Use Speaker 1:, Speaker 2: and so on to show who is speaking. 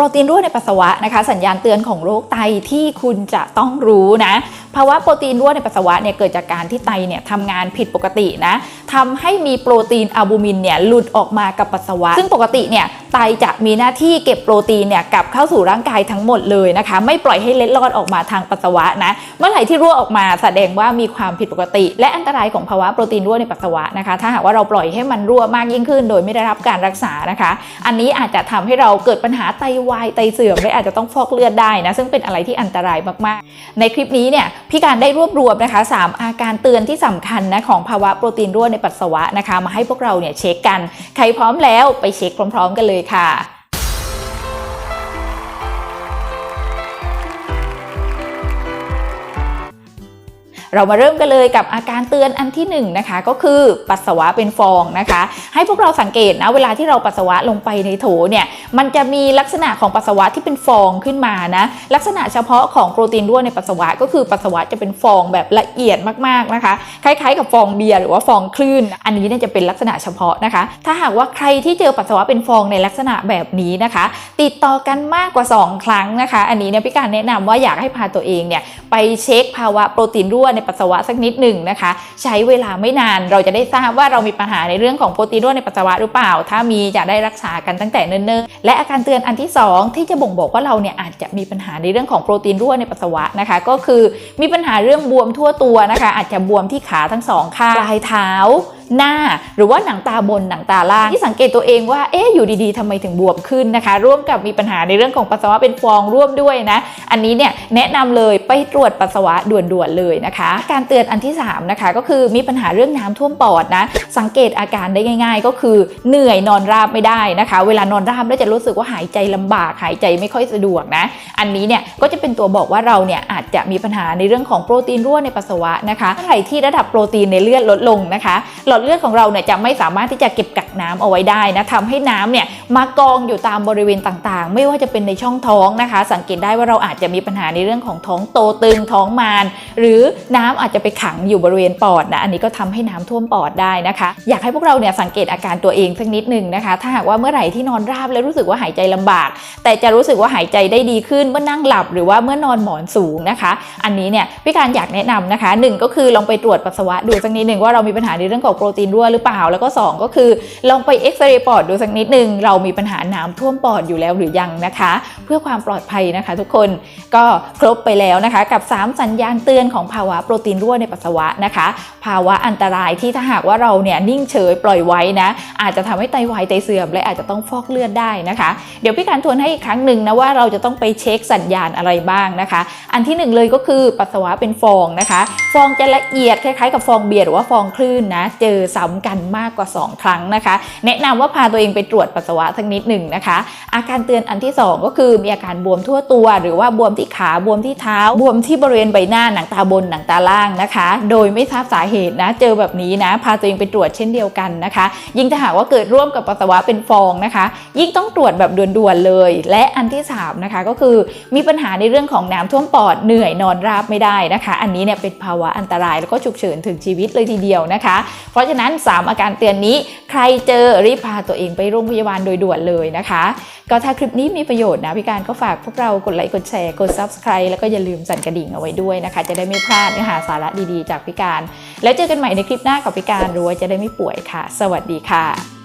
Speaker 1: โปรตีนรั่วในปัสสาวะนะคะ สัญญาณเตือนของโรคไตที่คุณจะต้องรู้นะภาวะโปรตีนรั่วในปัสสาวะเนี่ยเกิดจากการที่ไตเนี่ยทำงานผิดปกตินะทำให้มีโปรตีนอะลบูมินเนี่ยหลุดออกมากับปัสสาวะ ซึ่งปกติเนี่ย ไตจะมีหน้าที่เก็บโปรตีนเนี่ยกลับเข้าสู่ร่างกายทั้งหมดเลยนะคะ ไม่ปล่อยให้เล็ดลอดออกมาทางปัสสาวะนะ เมื่อไหร่ที่รั่วออกมาแสดงว่ามีความผิดปกติ และอันตรายของภาวะโปรตีนรั่วในปัสสาวะนะคะ ถ้าหากว่าเราปล่อยให้มันรั่วมากยิ่งขึ้น โดยไม่ได้รับการรักษานะคะ อันนี้อาจจะทำให้เราเกิดปัญหาไตวายไตเสื่อมและอาจจะต้องฟอกเลือดได้นะซึ่งเป็นอะไรที่อันตรายมากๆ ในคลิปนี้เนี่ยพี่การได้รวบรวมนะคะ 3 อาการเตือนที่สำคัญนะของภาวะโปรตีนรั่วในปัสสาวะนะคะ มาให้พวกเราเนี่ยเช็คกัน ใครพร้อมแล้วไปเช็คพร้อม ๆ กันเลยค่ะ เรามาเริ่มกันเลยกับอาการเตือนอันที่1นงนะคะก็คือปัสสาวะเป็นฟองนะคะ ให้พวกเราสังเกตนะเวลาที่เราปัสสาวะลงไปในโถเนี่ยมันจะมีลักษณะของปัสสาวะที่เป็นฟองขึ้นมานะลักษณะเฉพาะของโปรตีนรั่วในปัสสาวะ ก็คือปัสสาวะจะเป็นฟองแบบละเอียดมากๆนะคะ คล้ายๆ กับฟองเบียร์หรือว่าฟองคลื่น อันนี้เนี่ยจะเป็นลักษณะเฉพาะนะคะ ถ้าหากว่าใครที่เจอปัสสาวะเป็นฟองในลักษณะแบบนี้นะคะ ติดต่อกันมากกว่า 2 ครั้งนะคะ อันนี้เนี่ยพี่การแนะนำว่าอยากให้พาตัวเองเนี่ยไปเช็คภาวะโปรตีนรั่วในปัสสาวะสักนิดหนึ่งนะคะ ใช้เวลาไม่นานเราจะได้ทราบว่าเรามีปัญหาในเรื่องของโปรตีนรั่วในปัสสาวะหรือเปล่า ถ้ามีจะได้รักษากันตั้งแต่เนิ่นๆ และอาการเตือนอันที่ 2 ที่จะบ่งบอกว่าเราเนี่ยอาจจะมีปัญหาในเรื่องของโปรตีนรั่วในปัสสาวะนะคะ ก็คือมีปัญหาเรื่องบวมทั่วตัวนะคะ อาจจะบวมที่ขาทั้งสองข้างปลายเท้า หน้า หรือว่าหนังตาบนหนังตาล่างที่สังเกตตัวเองว่าเอ๊ะอยู่ดีๆทำไมถึงบวมขึ้นนะคะ ร่วมกับมีปัญหาในเรื่องของปัสสาวะเป็นฟองร่วมด้วยนะ อันนี้เนี่ยแนะนำเลยไปตรวจปัสสาวะด่วนๆเลยนะคะ การเตือนอันที่3นะคะก็คือมีปัญหาเรื่องน้ำท่วมปอดนะสังเกตอาการได้ง่าย ๆ ก็คือเหนื่อยนอนราบไม่ได้นะคะ เวลานอนราบแล้วจะรู้สึกว่าหายใจลำบากหายใจไม่ค่อยสะดวกนะ อันนี้เนี่ยก็จะเป็นตัวบอกว่าเราเนี่ยอาจจะมีปัญหาในเรื่องของโปรตีนรั่วในปัสสาวะนะคะเมื่อไหร่ที่ระดับโปรตีนในเลือดลดลงนะคะหลอดเลือดของเราเนี่ยจะไม่สามารถที่จะเก็บกักน้ำเอาไว้ได้นะทำให้น้ำเนี่ยมากองอยู่ตามบริเวณต่างๆ ไม่ว่าจะเป็นในช่องท้องนะคะ สังเกตได้ว่าเราอาจจะมีปัญหาในเรื่องของท้องโตตึงท้องมาน หรือน้ำอาจจะไปขังอยู่บริเวณปอดนะอันนี้ก็ทำให้น้ำท่วมปอดได้นะคะ อยากให้พวกเราเนี่ยสังเกตอาการตัวเองสักนิดหนึ่งนะคะ ถ้าหากว่าเมื่อไหร่ที่นอนราบแล้วรู้สึกว่าหายใจลำบาก แต่จะรู้สึกว่าหายใจได้ดีขึ้นเมื่อนั่งหลับหรือว่าเมื่อนอนหมอนสูงนะคะ อันนี้เนี่ยพี่การอยากแนะนำนะคะหนึ่งก็คือลองไปตรวจปัสสาวะดูสักนิดหนึ่งว่าเรามีปัญหาในเรื่องของโปรตีนรั่วหรือเปล่า แล้วก็สองก็คือลองไปเอ็กซเรย์ปอดดูสักนิดหนึ่งเรามีปัญหาน้ำท่วมปอดอยู่แล้วหรือยังนะคะ เพื่อความปลอดภัยนะคะทุกคนก็ครบไปแล้วนะคะกับ 3 สัญญาณเตือนของภาวะโปรตีนรั่วในปัสสาวะนะคะ ภาวะอันตรายที่ถ้าหากว่าเราเนี่ยนิ่งเฉยปล่อยไว้นะ อาจจะทำให้ไตวายไตเสื่อมและอาจจะต้องฟอกเลือดได้นะคะ เดี๋ยวพี่การทวนให้อีกครั้งหนึ่งนะว่าเราจะต้องไปเช็คสัญญาณอะไรบ้างนะคะ อันที่หนึ่งเลยก็คือปัสสาวะเป็นฟองนะคะ ฟองจะละเอียดคล้ายๆกับฟองเบียร์หรือว่าฟองคลื่นนะเจอซ้ำกันมากกว่า 2 ครั้งนะคะ แนะนำว่าพาตัวเองไปตรวจปัสสาวะสักนิดหนึ่งนะคะ อาการเตือนอันที่ 2 ก็คือมีอาการบวมทั่วตัว หรือว่าบวมที่ขาบวมที่เท้า บวมที่บริเวณใบหน้าหนังตาบนหนังตาล่างนะคะ โดยไม่ทราบสาเหตุนะ เจอแบบนี้นะ พาตัวเองไปตรวจเช่นเดียวกันนะคะ ยิ่งถ้าหากว่าเกิดร่วมกับปัสสาวะเป็นฟองนะคะ ยิ่งต้องตรวจแบบด่วนๆเลย และอันที่3นะคะก็คือมีปัญหาในเรื่องของน้ำท่วมปอดเหนื่อยนอนราบไม่ได้นะคะ อันนี้เนี่ยเป็นภาวะอันตรายแล้วก็ฉุกเฉินถึงชีวิตเลยทีเดียวนะคะเพราะฉะนั้น 3 อาการเตือนนี้ ใครเจอรีบพาตัวเองไปโรงพยาบาลโดยด่วนเลยนะคะ ก็ถ้าคลิปนี้มีประโยชน์นะพี่การก็ฝากพวกเรากดไลค์กดแชร์กด subscribe แล้วก็อย่าลืมสั่นกระดิ่งเอาไว้ด้วยนะคะ จะได้ไม่พลาดเนื้อหาสาระดีๆ จากพี่การ แล้วเจอกันใหม่ในคลิปหน้ากับพี่การรู้ว่าจะได้ไม่ป่วยค่ะ สวัสดีค่ะ